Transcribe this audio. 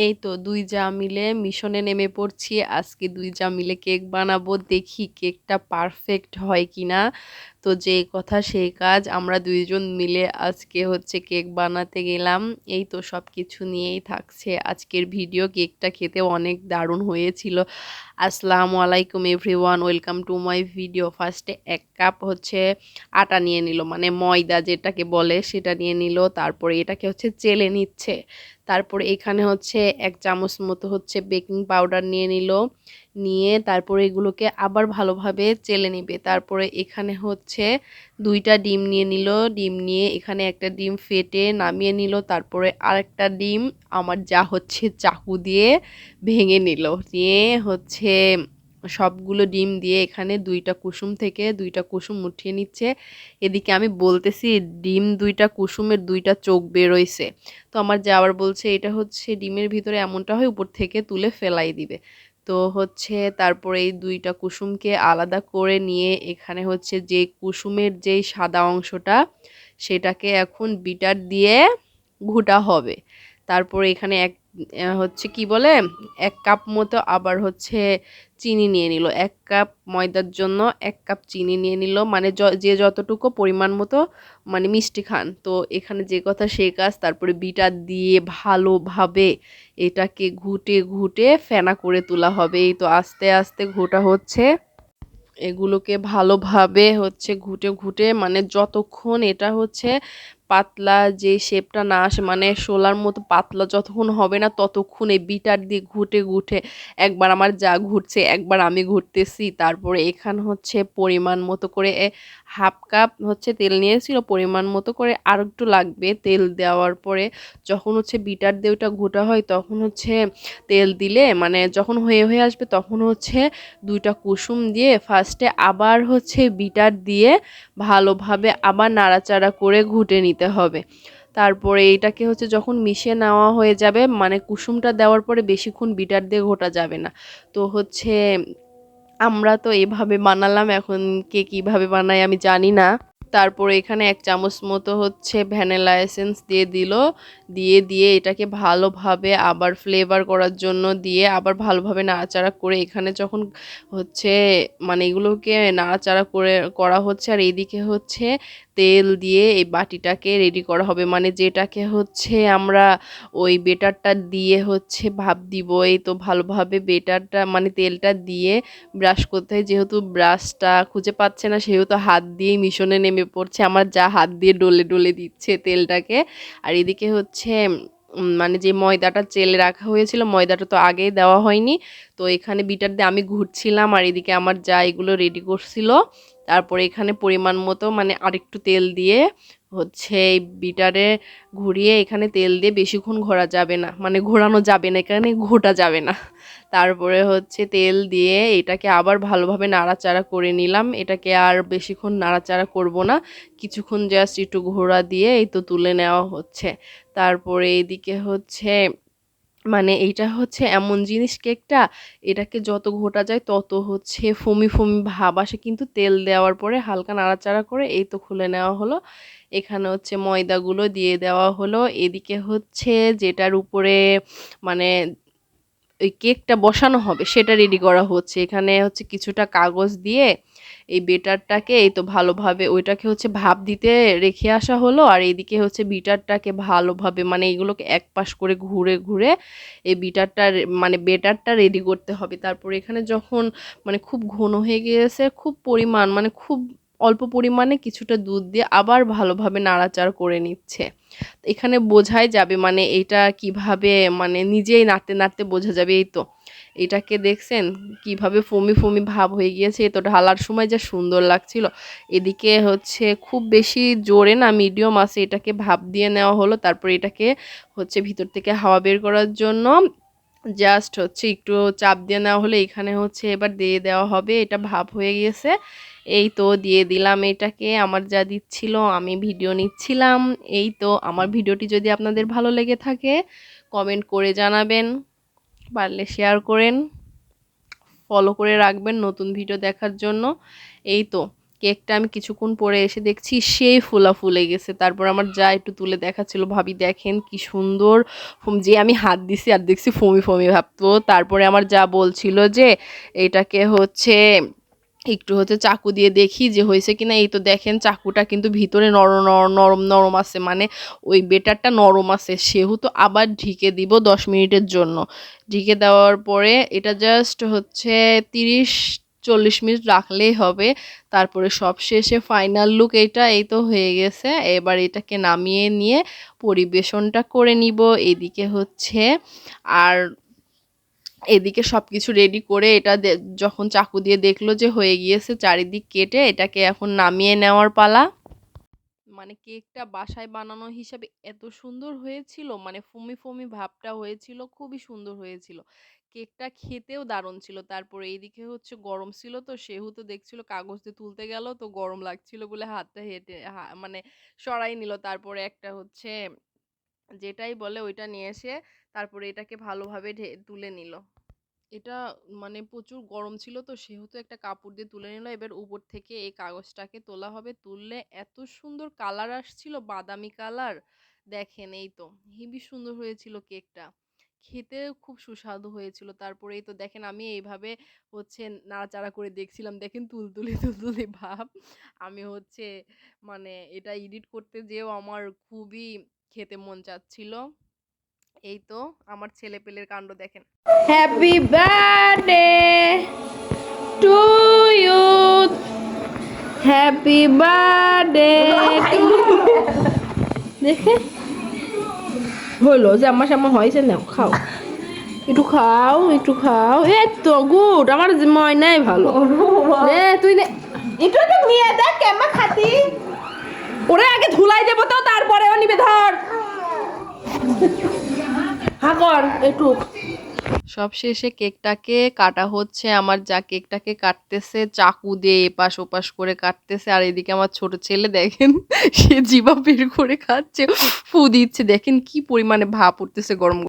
এই তো দুই যা মিলে মিশনে নেমে পড়ছি। আজকে দুই যা মিলে কেক বানাবো। দেখি কেকটা পারফেক্ট হয় কি না তো যে কথা সেই কাজ। আমরা দুইজন মিলে আজকে হচ্ছে কেক বানাতে গেলাম। এই তো সব কিছু নিয়েই থাকছে। আজকের ভিডিও কেকটা খেতে অনেক দারুণ হয়েছিল। আসসালামু আলাইকুম everyone, welcome to my video. ফার্স্টে এক কাপ হচ্ছে আটা নিয়ে নিল মানে ময়দা যেটাকে বলে সেটা নিয়ে নিল, তারপরে এটাকে হচ্ছে চেলে নিচ্ছে। তারপরে এখানে হচ্ছে এক চামচ মতো হচ্ছে বেকিং পাউডার নিয়ে নিল। নিয়ে তারপরে এগুলোকে আবার ভালোভাবে চেলে নিবে। তারপরে এখানে হচ্ছে দুইটা ডিম নিয়ে নিল। ডিম নিয়ে এখানে একটা ডিম ফেটে নামিয়ে নিল। তারপরে আরেকটা ডিম আমার যা হচ্ছে চাকু দিয়ে ভেঙে নিল। নিয়ে হচ্ছে সবগুলো ডিম দিয়ে এখানে দুইটা কুসুম থেকে দুইটা কুসুম উঠিয়ে নিচ্ছে। এদিকে আমি বলতেছি, ডিম দুইটা কুসুমের দুইটা চোখ বেরোইছে তো আমার যা আবার বলছে, এটা হচ্ছে ডিমের ভিতরে এমনটা হয়, উপর থেকে তুলে ফেলাই দিবে। তো হচ্ছে তারপর এই দুইটা কুসুমকে আলাদা করে নিয়ে এখানে হচ্ছে যে কুসুমের যেই সাদা অংশটা, সেটাকে এখন বিটার দিয়ে ঘুটা হবে। তারপর এখানে এক হচ্ছে কি বলে, এক কাপ মতো আবার হচ্ছে চিনি নিয়ে নিল। এক কাপ ময়দার জন্য এক কাপ চিনি নিয়ে নিল। মানে যে যতটুকু পরিমাণ মতো মানে মিষ্টি খান। তো এখানে যে কথা সেই কাজ, তারপরে বিটার দিয়ে ভালোভাবে এটাকে ঘুটে ঘুটে ফেনা করে তোলা হবে। এই তো আস্তে আস্তে ঘোটা হচ্ছে। এগুলোকে ভালোভাবে হচ্ছে ঘুটে ঘুটে মানে যতক্ষণ এটা হচ্ছে পাতলা যে শেপটা না আসে মানে শোলার মতো পাতলা যতক্ষণ হবে না ততক্ষণ এই বিটার দিয়ে ঘুটে ঘুটে একবার আমার যা ঘুরছে, একবার আমি ঘুরতেছি। তারপরে এখানে হচ্ছে পরিমাণ মতো করে হাফ কাপ হচ্ছে তেল নিয়েছিল, পরিমাণ মতো করে আর একটু লাগবে তেল দেওয়ার পরে যখন হচ্ছে বিটার দিয়ে ওটা ঘোটা হয় তখন হচ্ছে তেল দিলে মানে যখন হয়ে হয়ে আসবে তখন হচ্ছে দুইটা কুসুম দিয়ে ফার্স্টে আবার হচ্ছে বিটার দিয়ে ভালোভাবে আবার নাড়াচাড়া করে ঘুটে নিতে হবে। তারপরে এটাকে হচ্ছে যখন মিশিয়ে নেওয়া হয়ে যাবে মানে কুসুমটা দেওয়ার পরে বেশিক্ষণ বিটার দিয়ে ঘোটা যাবে না। তো হচ্ছে আমরা তো এভাবে বানালাম, এখন কে কীভাবে বানায় আমি জানি না। তারপরে এখানে এক চামচ মতো হচ্ছে ভ্যানিলা এসেন্স দিয়ে দিল। দিয়ে দিয়ে এটাকে ভালোভাবে আবার ফ্লেভার করার জন্য দিয়ে আবার ভালোভাবে নাড়াচাড়া করে এখানে যখন হচ্ছে মানে এগুলোকে নাড়াচাড়া করে করা হচ্ছে আর এইদিকে হচ্ছে তেল দিয়ে এই বাটিটাকে রেডি করা হবে। মানে যেটাকে হচ্ছে আমরা ওই বেটারটা দিয়ে হচ্ছে ভাব দিব, এই তো ভালোভাবে বেটারটা মানে তেলটা দিয়ে ব্রাশ করতে হয়। যেহেতু ব্রাশটা খুঁজে পাচ্ছে না, সেহেতু হাত দিয়ে মিশনে নেমে পড়ছে আমার যা হাত দিয়ে ডলে ডলে দিচ্ছে তেলটাকে। আর এদিকে হচ্ছে মানে যে ময়দাটা চেলে রাখা হয়েছিল, ময়দাটা তো আগেই দেওয়া হয়নি। তো এখানে বিটার দিয়ে আমি ঘুরছিলাম আর এদিকে আমার যা এগুলো রেডি করছিল। তারপরে এখানে পরিমাণ মতো মানে আরেকটু তেল দিয়ে হচ্ছে এই বিটারে ঘুরিয়ে এখানে তেল দিয়ে বেশিক্ষণ ঘোরা যাবে না। মানে ঘোরানো যাবে না, এখানে ঘোটা যাবে না। তারপরে হচ্ছে তেল দিয়ে এটাকে আবার ভালোভাবে নাড়াচাড়া করে নিলাম। এটাকে আর বেশিক্ষণ নাড়াচাড়া করব না। কিছুক্ষণ জাস্ট একটু ঘোরা দিয়ে এই তো তুলে নেওয়া হচ্ছে। তারপরে এদিকে হচ্ছে মানে এইটা হচ্ছে এমন জিনিস কেকটা এটাকে যত ঘোটা যায় তত হচ্ছে ফমি ফমি ভাব আসে। কিন্তু তেল দেওয়ার পরে হালকা নাড়াচাড়া করে এই তো খুলে নেওয়া হলো। এখানে হচ্ছে ময়দাগুলো দিয়ে দেওয়া হলো। এদিকে হচ্ছে যেটার উপরে মানে ওই কেকটা বসানো হবে, সেটা রেডি করা হচ্ছে। এখানে হচ্ছে কিছুটা কাগজ দিয়ে এই বেটারটাকে, এই তো ভালোভাবে ওইটাকে হচ্ছে ভাপ দিতে রেখে আসা হলো, আর এইদিকে হচ্ছে বিটারটাকে ভালোভাবে মানে এইগুলোকে এক পাশ করে ঘুরে ঘুরে এই বিটারটা মানে বেটারটা রেডি করতে হবে। তারপর এখানে যখন মানে খুব ঘন হয়ে গিয়েছে, খুব পরিমাণ মানে খুব অল্প পরিমাণে কিছুটা দুধ দিয়ে আবার ভালোভাবে নাড়াচাড় করে নিচ্ছে। এখানে বোঝাই যাবে মানে এটা কীভাবে মানে নিজেই নাড়তে নাড়তে বোঝা যাবে, এই তো। এটাকে দেখছেন কীভাবে ফমি ফমি ভাব হয়ে গিয়েছে তো ঢালার সময় যা সুন্দর লাগছিল। এদিকে হচ্ছে খুব বেশি জোরে না মিডিয়াম আছে, এটাকে ভাব দিয়ে নেওয়া হলো। তারপর এটাকে হচ্ছে ভিতর থেকে হাওয়া বের করার জন্য জাস্ট হচ্ছে একটু চাপ দিয়ে নেওয়া হলে এখানে হচ্ছে এবার দিয়ে দেওয়া হবে, এটা ভাব হয়ে গিয়েছে এই তো দিয়ে দিলাম এটাকে, আমার যা দিচ্ছিল আমি ভিডিও নিচ্ছিলাম। এই তো আমার ভিডিওটি যদি আপনাদের ভালো লেগে থাকে কমেন্ট করে জানাবেন, পারলে শেয়ার করেন ফলো করে রাখবেন নতুন ভিডিও দেখার জন্য। এই তো। কেকটা আমি কিছুক্ষণ পরে এসে দেখছি সেই ফুলা ফুলে গেছে। তারপর আমার যা একটু তুলে দেখাচ্ছিল, ভাবি, দেখেন কি সুন্দর যে আমি হাত দিছি, আর দেখছি ফমি ফমি ভাবতো তারপরে আমার যা বলছিল যে, এটাকে হচ্ছে, একটু হচ্ছে চাকু দিয়ে দেখি যে হয়েছে কিনা। এই তো দেখেন চাকুটা কিন্তু ভিতরে নরম নরম নরম আছে। মানে ওই বেটারটা নরম আছে। সেহেতু আবার ঢেকে দিব দশ মিনিটের জন্য। ঢেকে দেওয়ার পরে এটা জাস্ট হচ্ছে তিরিশ চল্লিশ মিনিট রাখলেই হবে। তারপরে সব শেষে ফাইনাল লুক এটা, এই তো হয়ে গেছে। এবার এটাকে নামিয়ে নিয়ে পরিবেশনটা করে নিব। এদিকে হচ্ছে আর এদিকে সব কিছু রেডি করে এটা যখন চাকু দিয়ে দেখল যে হয়ে গিয়েছে চারিদিক কেটে, এটাকে এখন নামিয়ে নেওয়ার পালা। মানে কেকটা বাসায় বানানো হিসাবে এত সুন্দর হয়েছিল মানে ফুমি ফুমি ভাবটা হয়েছিল, খুবই সুন্দর হয়েছিল। কেকটা খেতেও দারুণ ছিল। তারপরে এইদিকে হচ্ছে গরম ছিল তো, সেহেতু দেখছিল কাগজ দিয়ে তুলতে গেল তো গরম লাগছিল বলে হাতটা হেঁটে মানে সরাই নিল। তারপরে একটা হচ্ছে যেটাই বলে ওইটা নিয়ে এসে তারপরে এটাকে ভালোভাবে তুলে নিল। এটা মানে প্রচুর গরম ছিল তো, সেহেতু একটা কাপড় দিয়ে তুলে নিল। এবার উপর থেকে এই কাগজটাকে তোলা হবে। তুললে এত সুন্দর কালার আসছিল, বাদামি কালার। দেখেন এই তো, হেবি সুন্দর হয়েছিল কেকটা। খেতে খুব সুস্বাদু হয়েছিল। তারপরে এই তো দেখেন আমি এইভাবে হচ্ছে নাড়াচাড়া করে দেখছিলাম। দেখেন তুলতুলি তুলতুলি ভাব। আমি হচ্ছে মানে এটা এডিট করতে যেও আমার খুবই খেতে মন চাচ্ছিল। এই তো আমার ছেলে পেলের কাণ্ড দেখেন। Happy birthday to you happy birthday to দেখে হলো যে আমার সামনে হয়েছে নাও খাও। একটু খাও একটু খাও। এ তো গুড আমার ময়নাই ভালো। রে তুই নে। একটু একটু নিয়ে দেখ কেমন খাতি? ওরে আগে ধুলাই দেবো তো তারপরে ও নিবে ধর। হা কর একটু। সব শেষে কেকটাকে কাটা হচ্ছে, আমার যা কেকটাকে কাটতেছে, চাকু দিয়ে এপাশ ওপাশ করে কাটতেছে, আর এদিকে আমার ছোট ছেলে দেখেন, সে জিবা বের করে খাচ্ছে, ফু দিচ্ছে, দেখেন কি পরিমাণে ভাপ উঠতেছে গরম।